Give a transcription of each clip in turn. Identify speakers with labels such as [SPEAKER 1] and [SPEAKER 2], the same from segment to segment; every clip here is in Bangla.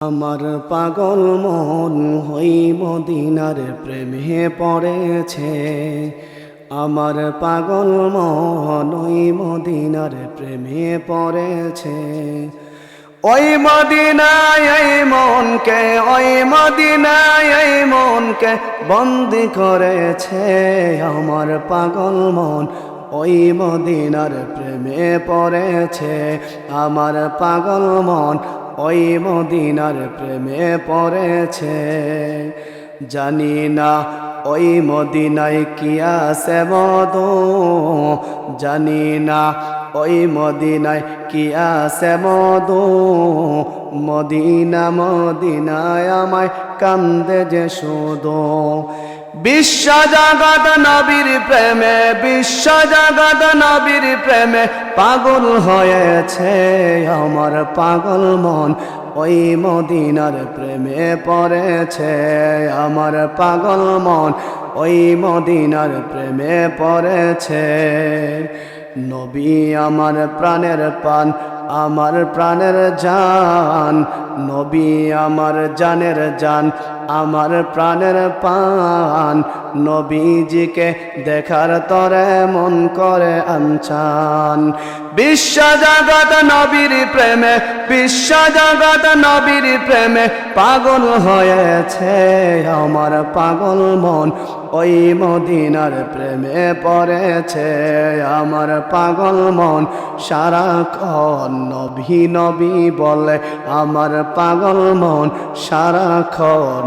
[SPEAKER 1] আমার পাগল মন হই মদিনার প্রেমে পড়েছে। আমার পাগল মন ওই মদিনার প্রেমে পড়েছে। ওই মদিনায় এই মনকে, ওই মদিনায় এই মনকে বন্দি করেছে। আমার পাগল মন ওই মদিনার প্রেমে পড়েছে। আমার পাগল মন ওই মদিনার প্রেমে পড়েছে। জানি না ওই মদিনায় কি আছে মদ জানি না ওই মদিনায় কি আছে মদ মদিনা মদিনায় আমায় কান্দে যে শুধু। বিশ্ব জগৎ নবীর প্রেমে বিশ্ব জগৎ নবীর প্রেমে পাগল হয়েছে আমার পাগল মন। ওই মদিনার প্রেমে পড়েছে আমার পাগল মন। ওই মদিনার প্রেমে পড়েছে। নবী আমার প্রাণের পান, আমার প্রাণের জান। নবী আমার জানের জান আমার প্রাণের পান। নবীজিকে দেখার তরে মন করে আনছান। বিশ্ব জগৎ নবীর প্রেমে বিশ্ব জগৎ নবীর প্রেমে পাগল হয়েছে আমার পাগল মন। ওই মদিনার প্রেমে পড়েছে আমার পাগল মন। সারাক্ষণ নবী নবী বলে আমার পাগল মন। সারাক্ষণ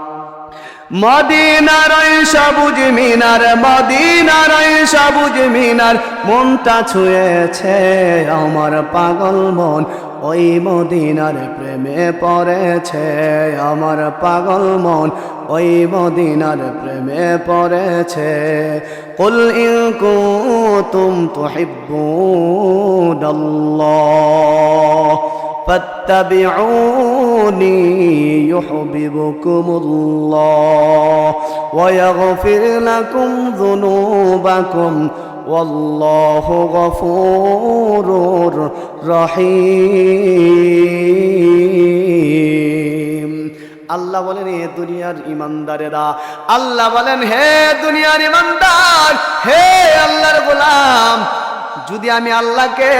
[SPEAKER 1] মদিনার সবুজ মিনার, মদিনার সবুজ মিনার, মনটা ছুঁয়েছে আমার পাগল মন। ওই মদিনার প্রেমে পড়েছে আমার পাগল মন। ওই মদিনার প্রেমে পড়েছে। কুল ইন কুতুম তুহিব্বুনাল্লাহ। فاتبعوني يحببكم الله ويغفر لكم ذنوبكم والله غفور رحيم আল্লাহ বলেন হে দুনিয়ার ইমানদারেরা আল্লাহ বলেন হে দুনিয়ার ইমানদার হে আল্লাহর গোলাম যদি আমি আল্লাহকে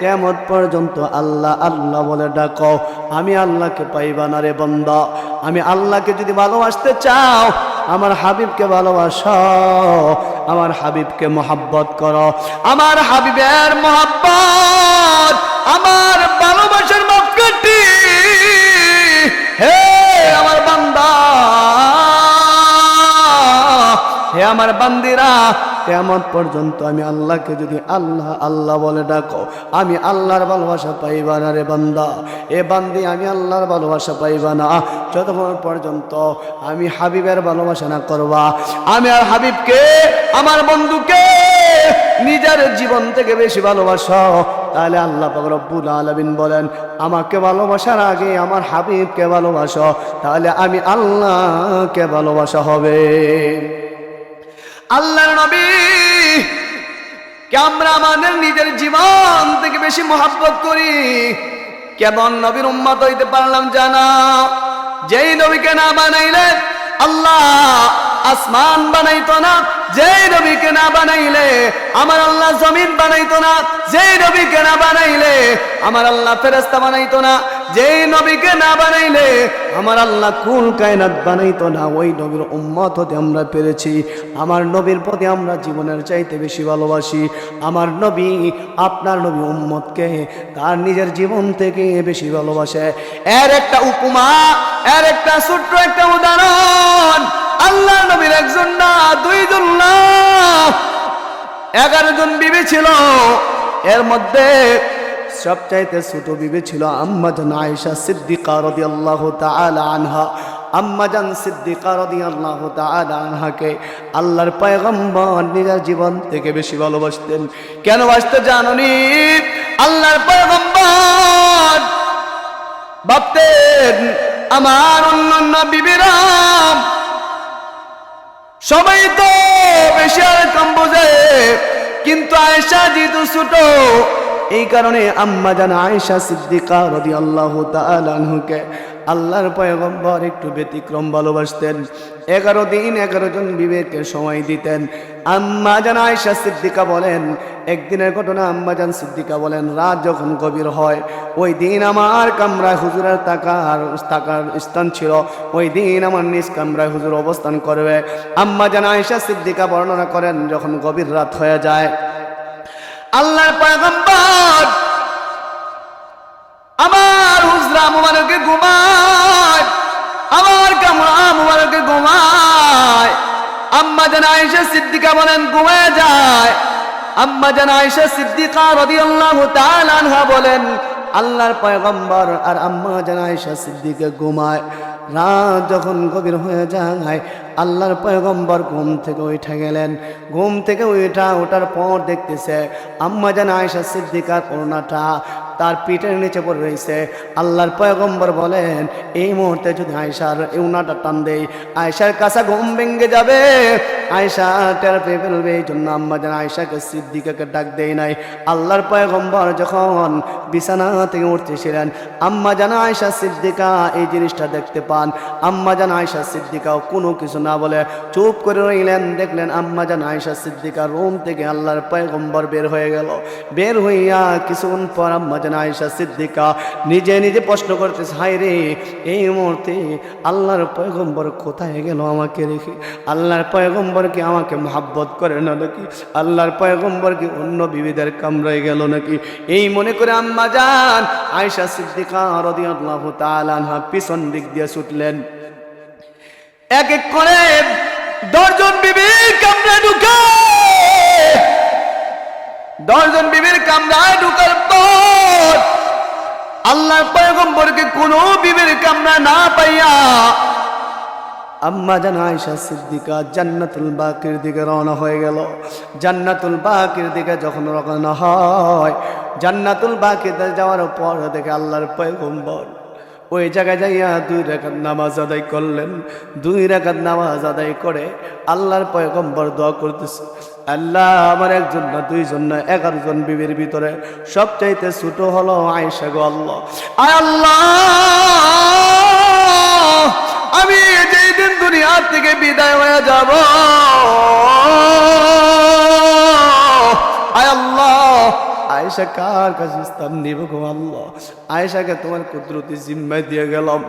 [SPEAKER 1] কেমন পর্যন্ত আল্লাহ আল্লাহ বলে ডাকো, আমি আল্লাহকে পাইবা না রে বন্ধ আমি আল্লাহকে যদি ভালোবাসতে চাও, আমার হাবিবকে ভালোবাস, আমার হাবিবকে মোহাব্বত করো। আমার হাবিবের মহাব্বত, আমার ভালোবাসার হে আমার বান্দিরা কেমন পর্যন্ত আমি আল্লাহকে যদি আল্লাহ আল্লাহ বলে ডাকো, আমি আল্লাহর ভালোবাসা পাইবা না রে বান্দা। এ বান্দি, আমি আল্লাহর ভালোবাসা পাইবা না। যতক্ষণ পর্যন্ত আমি হাবিবের ভালোবাসা না করবা, আমি আর হাবিবকে, আমার বন্ধুকে নিজের জীবন থেকে বেশি ভালোবাসো, তাহলে আল্লাহ রব্বুল আলামিন বলেন, আমাকে ভালোবাসার আগে আমার হাবিবকে ভালোবাসো, তাহলে আমি আল্লাহকে ভালোবাসা হবে। আল্লাহর নবী, কে আমরা আমাদের নিজের জীবন থেকে বেশি মহাব্বত করি, কেমন নবীর উম্মত হইতে পারলাম জানা? যেই নবীকে না বানাইলে আল্লাহ আসমান বানাইতো না, যেই নবীকে না বানাইলে আমার আল্লাহ জমিন বানাইতো না, যেই নবীকে না বানাইলে আমার আল্লাহ ফেরেস্তা বানাইতো না। যেই নবীকে না বানাইলে, আমার আল্লাহ কুল কায়নাত বানাইতো না। ওই নবীর উম্মত হতে আমরা পেরেছি। আমার নবীর প্রতি আমরা জীবনের চাইতে বেশি ভালোবাসি। আমার নবী, আপনার নবী উম্মতকে তার নিজের জীবন থেকে বেশি ভালোবাসে। এর একটা উপমা, এর একটা ছোট্ট একটা উদাহরণ। আল্লাহ নবীর একজন না, দুইজন না। এগারো জন বিবি ছিল। এর মধ্যে সবচাইতে ছোট বিবে ছিল আম্মা জান আয়েশা সিদ্দিকা রাদিয়াল্লাহু তাআলা আনহা। আম্মা জান সিদ্দিকা রাদিয়াল্লাহু তাআলা আনহাকে আল্লাহর পয়গম্বর নিজের জীবন থেকে বেশি ভালোবাসতেন। কেন বাসতে জাননি? আল্লাহর পয়গম্বর ভাবতেন, আমার অন্যান্য বিবিরাম সবাই তো বেশি আর কম বোঝে। কিন্তু আয়েশা যেহেতু ছোট এই কারণে আম্মা জান আয়েশা সিদ্দিকা রদি আল্লাহ তালুকে আল্লাহর পয়গম্বর একটু ব্যতিক্রম ভালোবাসতেন। এগারো দিন এগারো জন বিবেককে সময় দিতেন। আম্মা জান আয়েশা সিদ্দিকা বলেন, একদিনের ঘটনা আম্মা জান সিদ্দিকা বলেন, রাত যখন গভীর হয়, ওই দিন আমার কামরায় হুজুরের তাকার তাকার স্থান ছিল। ওই দিন আমার নিজ কামরায় হুজুর অবস্থান করবে। আম্মা জান আয়েশা সিদ্দিকা বর্ণনা করেন, যখন গভীর রাত হয়ে যায় আল্লাহর পয়গম্বর। আমার হুজরা মুবারকে ঘুমায়, আমার কামরা মুবারকে ঘুমায়। আম্মা জান আয়েশা সিদ্দিকা বলেন ঘুমায় যায়। আম্মা জান আয়েশা সিদ্দিকা রাদিয়াল্লাহু তাআলা আনহা বলেন, আল্লাহর পয়গম্বর আর আম্মা জান আয়েশা সিদ্দিকা ঘুমায়। রাত যখন গভীর হয়ে যায় আল্লাহর পয়গম্বর ঘুম থেকে উঠে গেলেন। ঘুম থেকে উঠা ওঠার পর দেখতেছে আম্মা জান আয়েশা সিদ্দিকার করোনাটা তার পিঠের নিচে পড়ে রয়েছে। আল্লাহর পয়গম্বর বলেন, এই মুহূর্তে যদি আয়সার উনাটা টান দেই আয়সার কাছে ঘুম ভেঙে যাবে। আয়সা টের পেয়ে ফেলবে। এই জন্য আম্মা যেন আয়সাকে সিদ্দিকাকে ডাক দেয় নাই। আল্লাহর পয়গম্বর যখন বিছানা থেকে উঠতেছিলেন, আম্মা যেন আয়সা সিদ্দিকা এই জিনিসটা দেখতে পান। আম্মা যেন আয়সা সিদ্দিকাও কোনো কিছু না বলে চুপ করে রইলেন, দেখলেন আম্মা যেন আয়সা সিদ্দিকা রুম থেকে আল্লাহর পয়গম্বর বের হয়ে গেল। বের হইয়া কিছুক্ষণ পর আম্মা যেন আয়সা সিদ্দিকা নিজে নিজে প্রশ্ন করতেছে হাই রে, এই মুহূর্তে আল্লাহর পয়গম্বর কোথায় গেল আমাকে রেখে? আল্লাহর পয়গম্বর কি আমাকে মহাব্বত করে না নাকি? আল্লাহর পয়গম্বর কি অন্য বিবিদের কামড়ায় গেল নাকি? এই মনে করে আম্মা যান আয়সা সিদ্দিকা রদিয়াল্লাহু তাআলা আনহা পিছন দিক দিয়ে ছুটলেন। এক এক করে দশজন বিবির কামড়ায় ঢুকে। দশজন বিবির কামরায় ঢুকার পর আল্লাহর পয়গম্বরকে কোন বিবির কামরা না পাইয়া আম্মা জান আয়েশা সিদ্দিকা জান্নাতুল বাকির দিকে রওনা হয়ে গেল। জান্নাতুল বাকির দিকে যখন রওনা হয়, জান্নাতুল বাকিতে যাওয়ার পর দেখে আল্লাহর পয়গম্বর ওই জায়গায় যাইয়া দুই রেখাত নামাজ আদায় করলেন। দুই রেখাত নামাজ আদায় করে আল্লাহর পয়গম্বর দোয়া করতেছে। আল্লাহ আমার একজন না, দুইজন না এগারো জন বিবির ভিতরে সবচাইতে ছোট হলো আয়েশা গো আল্লাহ। আয় আল্লাহ, আমি যেই দিন দুনিয়া থেকে বিদায় হয়ে যাব আয়েশা কার কাছে স্থান নিব গো আল্লাহ? আয়েশাকে তোমার কুদরতি জিম্মায় দিয়ে গেলাম।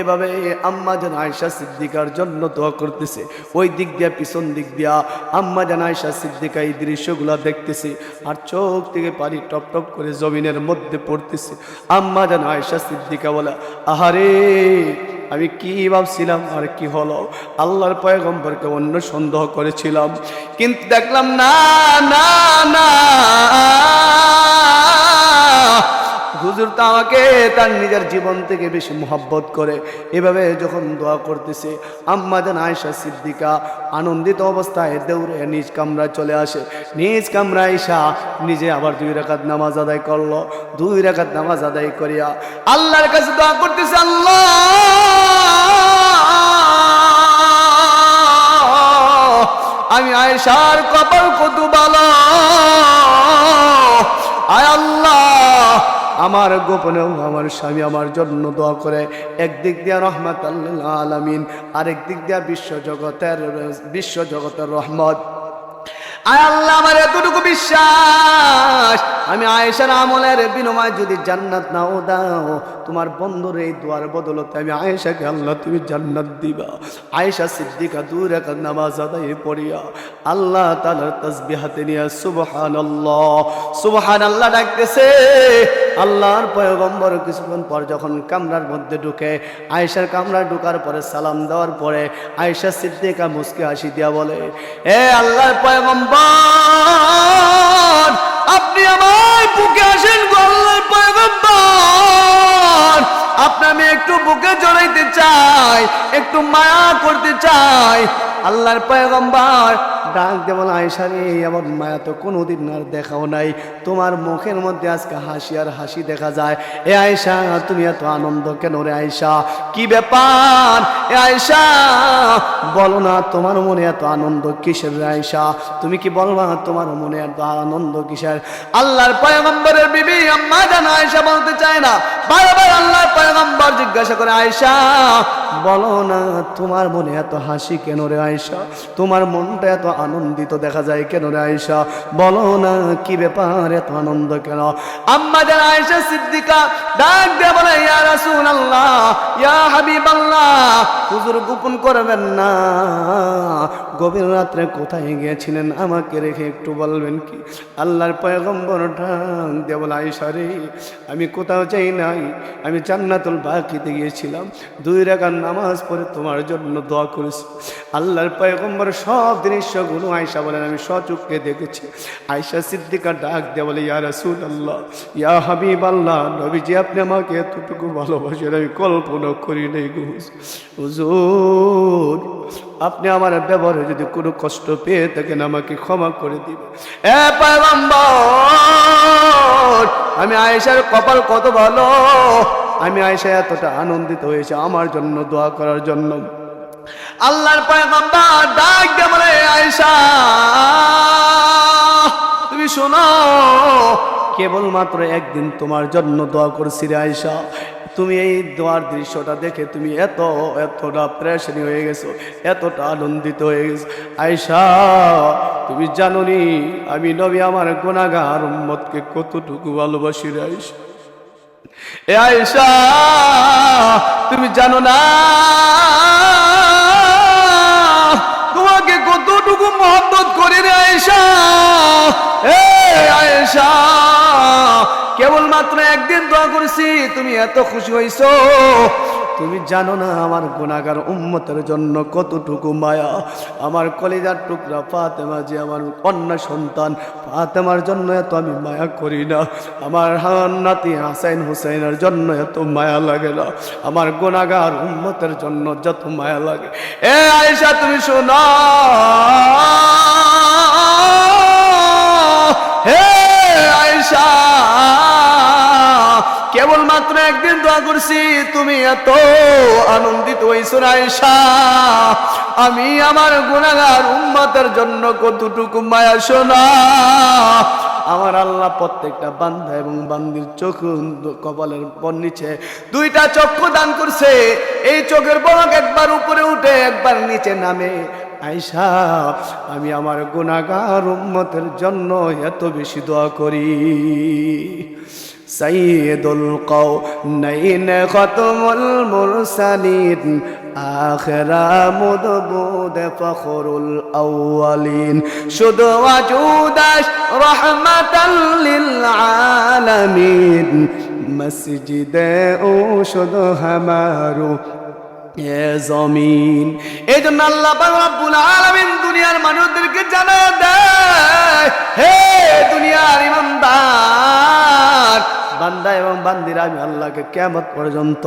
[SPEAKER 1] এভাবে আম্মা যেন আয়েশা সিদ্দিকার জন্য দোয়া করতেছে। ওই দিক দিয়া, পিছন দিক দিয়া আম্মা যেন আয়েশা সিদ্দিকা এই দৃশ্যগুলো দেখতেছে আর চোখ থেকে পানি টপ টপ করে জমিনের মধ্যে পড়তেছে। আম্মা যেন আয়েশা সিদ্দিকা বলে, আহারে, আমি কি ভাবছিলাম আর কি হলো? আল্লাহর পয়গম্বরকে অন্য সন্দেহ করেছিলাম। কিন্তু দেখলাম না না না হুজুর তো আমাকে তার নিজের জীবন থেকে বেশি মোহাব্বত করে। এভাবে যখন দোয়া করতেছে, আম্মা যেন আয়সা সিদ্দিকা আনন্দিত অবস্থায় দৌড়ে নিজ কামরায় চলে আসে। নিজ কামরায় আয়সা নিজে আবার দুই রাকাত নামাজ আদায় করল। দুই রাকাত নামাজ আদায় করিয়া আল্লাহর কাছে দোয়া করতেছে, আল্লাহ, আমি আয়সার কপাল কত ভালো। আয় আল্লাহ আমার গোপনেও আমার স্বামী আমার জন্য দোয়া করে। একদিক দিয়া রহমত আল্লাহ আলমিন, আরেক দিক দিয়া বিশ্ব জগতের বিশ্ব জগতের রহমত। আয় আল্লাহ আমার বিশ্বাস আমি আয়েশার আমলের বিনিময় যদি জান্নাত নাও দাও, তোমার বন্ধুর এই দোয়ার বদলতে আমি আয়েশাকে আল্লাহ তুমি জান্নাত দিবা। আয়েশা সিদ্দিকা দূর এক নামাজ আদায় পড়িয়া আল্লাহ তালার তসবি হাতে নিয়ে সুবহান আল্লাহ সুবহান আল্লাহ ডাকতেছে। আল্লাহর পয়গম্বর কিছুক্ষণ পর যখন কামরার মধ্যে ঢুকে, আয়েশার কামরা ঢুকার পরে সালাম দেওয়ার পরে আয়েশা সিদ্দিকা মুসকে হাসি দিয়া বলে, এ আল্লাহর পয়গম্বর আপনি আমার বুকে আসেন গো পয়গম্বর। আপনার আমি একটু বুকে জড়াইতে চাই একটু মায়া করতে চাই আল্লাহর পয়গম্বর। ডাক দেবল আয়সা রে এমন মায়া তো কোনোদিন আর দেখাও নাই। তোমার মুখের মধ্যে আজকে হাসি আর হাসি দেখা যায়। এ আয়সা তুমি এত আনন্দ কেন রে আয়সা কি ব্যাপার? এ আয়সা বলো না, তোমার মনে এত আনন্দ কিসের রে আয়সা তুমি কি বলবা তোমার মনে এত আনন্দ কিসের? আল্লাহর পয়গম্বরের বিবি আম্মা জান আয়সা বলতে চায় না। বারবার আল্লাহর পয়গম্বর জিজ্ঞাসা করে আয়সা বলো না, তোমার মনে এত হাসি কেন রে আয়সা তোমার মনটা এত আনন্দিত দেখা যায় কেন রে আয়সা বলো না, কি ব্যাপার এত আনন্দ কেন? আম্মা জান আয়সা সিদ্দিকা, ডাক দিয়ে বলে, ইয়া রাসূলুল্লাহ, ইয়া হাবিবাল্লাহ। হুজুর গোপন করবেন না। গভীর রাত্রে কোথায় গিয়েছিলেন আমাকে রেখে একটু বলবেন কি? আল্লাহর পয়গম্বর ঢাক দিয়ে বলে আয়সা রে, আমি কোথাও চাই নাই। আমি জান্নাতুল বাকিতে গিয়েছিলাম। দুই রাকাত নামাজ পড়ে তোমার জন্য দোয়া করেছি। আল্লাহর পয়গম্বর সব দৃশ্যগুলো আয়সা বলেন, আমি সচক্ষে দেখেছি। আয়সা সিদ্দিকা ডাক দিয়ে বলে, ইয়া রাসূল আল্লাহ ইয়া হাবিব আল্লাহ নবীজি, আপনি আমাকে এতটুকু ভালোবাসেন, আমি কল্পনা করি নাই হুজুর, আপনি আমার ব্যবহারে যদি কোনো কষ্ট পেয়ে থাকেন, আমাকে ক্ষমা করে দিবে এ পয়গম্বর, আমি আয়েশার কপাল কত ভালো। আমি আয়সা এতটা আনন্দিত হয়েছে আমার জন্য দোয়া করার জন্য। আল্লাহর ডাক দিয়ে বলে, আয়েশা, তুমি শোনো, কেবলমাত্র একদিন তোমার জন্য দোয়া করছি রে আয়েশা। তুমি এই দোয়ার দৃশ্যটা দেখে তুমি এত, এতটা প্রেশানি হয়ে গেছো, এতটা আনন্দিত হয়ে গেছো। আয়সা তুমি জানো আমি নবী আমার গুণাগার উম্মতকে কতটুকু ভালোবাসি রে আয়সা এ আয়সা তুমি জানো না? তোমাকে কতটুকু মহব্বত করি রে আয়সা এ আয়সা কেবলমাত্র একদিন দোয়া করেছি, তুমি এত খুশি হইছো। তুমি জানো না আমার গুণাগার উম্মতের জন্য কতটুকু মায়া? আমার কলিজার টুকরা ফাতেমা যে আমার কন্যা সন্তান, ফাতেমার জন্য এত আমি মায়া করি না। আমার নাতি হাসাইন হুসাইনের জন্য এত মায়া লাগে না। আমার গুণাগার উম্মতের জন্য যত মায়া লাগে। এ আয়েশা, তুমি শোনা কেবলমাত্র একদিন দোয়া করছি, তুমি এত আনন্দিত হইছো আয়েশা আমি আমার গুণাগার উম্মতের জন্য কতটুকু মায়া শোনা। আমার আল্লাহ প্রত্যেকটা বান্ধা এবং বান্দির চোখ কপালের পর নিচে দুইটা চক্ষু দান করছে। এই চোখের বরক একবার উপরে উঠে, একবার নিচে নামে। আইসা আমি আমার গুণাগার উম্মতের জন্য এত বেশি দোয়া করি। সাইয়দুল নইন খতমুল মুরসালিন, আখরা মুদবুদ ফখরুল আউয়ালিন। শুধু আজুদাস রহমাতাল লিল আলামিন, মসজিদে ও শুধু হামারু জমিন। এই জন্য আল্লাহ রব্বুল আলামিন দুনিয়ার মানুষদেরকে জানা দেয় হে দুনিয়ার ইমানদার বান্দা এবং বান্দিরা, আমি আল্লাহকে কেমত পর্যন্ত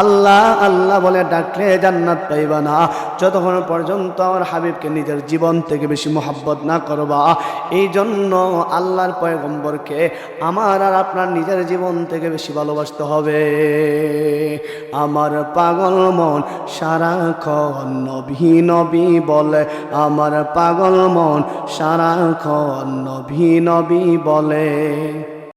[SPEAKER 1] আল্লাহ আল্লাহ বলে ডাকলে জান্নাত পাইবা না। যতক্ষণ পর্যন্ত আমার হাবিবকে নিজের জীবন থেকে বেশি মোহাব্বত না করবা এই জন্য আল্লাহর পয়গম্বরকে আমার আর আপনার নিজের জীবন থেকে বেশি ভালোবাসতে হবে। আমার পাগল মন সারাক্ষণ নবী নবী বলে, আমার পাগল মন সারাক্ষণ নবী নবী বলে।